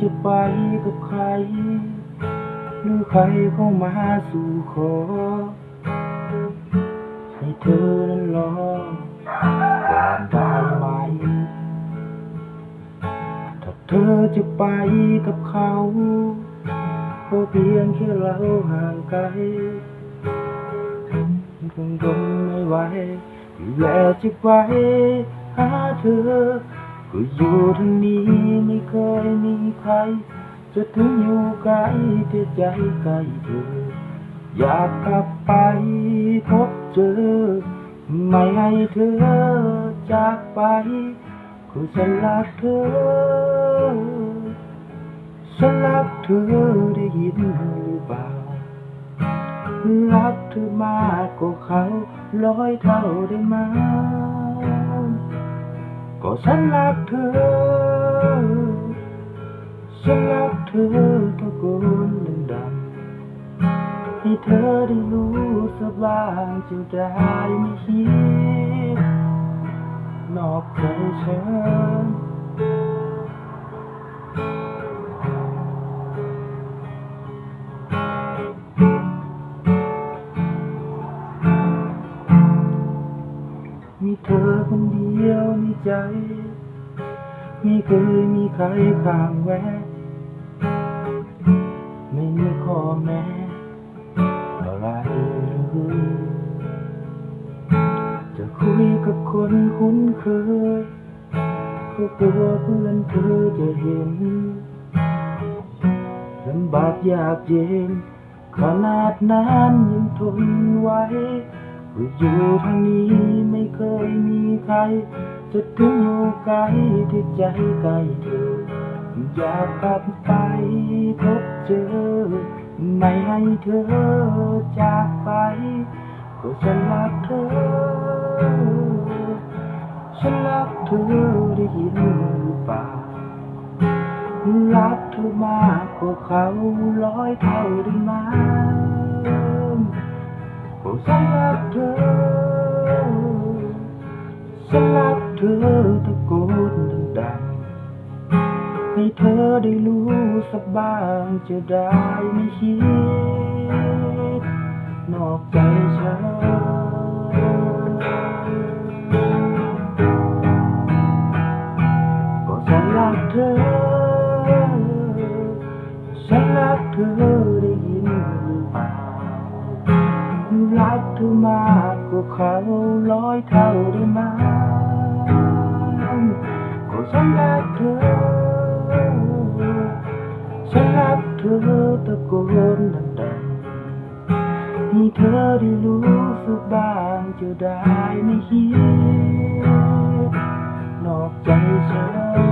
จะไปกับใคร หรือใครเข้ามาสู่ขอ ให้เธอนั้นรอก่อนได้ไหม ถ้าเธอจะไปกับเขาก็เพียงแค่เราห่างไกลคงทนไม่ไหวที่แลจะไปหาเธอ ก็อยู่ทางนี้ไม่เคยมีใคร จะถึงอยู่ไกลแต่ใจใกล้เธอ อยากกลับไปพบเจอ ไม่ให้เธอจากไปก็ฉันรักเธอ ฉันรักเธอได้ยินหรือเปล่า รักเธอมากกว่าเขาร้อยเท่าได้ไหม ฉันรักเธอ ฉันรักเธอตะโกนดังๆให้เธอได้รู้สบายจะได้ไม่คิดนอกใจฉัน มีเธอคนเดียวในใจ ไม่เคยมีใครข้างแวะ ไม่มีข้อแม้อะไรเลยจะคุยกับคนคุ้นเคยก็กลัวเพื่อนเธอจะเห็นลำบากยากเย็นขนาดนั้นยังทนไว้ก็อยู่ทางนี้ ยมีใคร จะถึงอยู่ไกลที่ใจใกล้เธออยากกลับไปพบเจอ ไม่ให้เธอจากไปก็ฉันรักเธอ ฉันรักเธอได้ยินหรือเปล่ารักเธอมากกว่าเขาร้อยเท่าได้ไหมโอ้ฉัน เธอได้รู้สักบ้างจะได้ไม่คิด นอกใจฉันก็ฉันรักเธอ ฉันรักเธอได้ยินหรือเปล่ารักเธอมากกว่าเขาร้อยเท่าได้ไหมก็ฉันรักเธอ ธอตะโกนดังๆให้เธอได้รู้สึกบ้างจะได้ไม่คิดนอกใจฉัน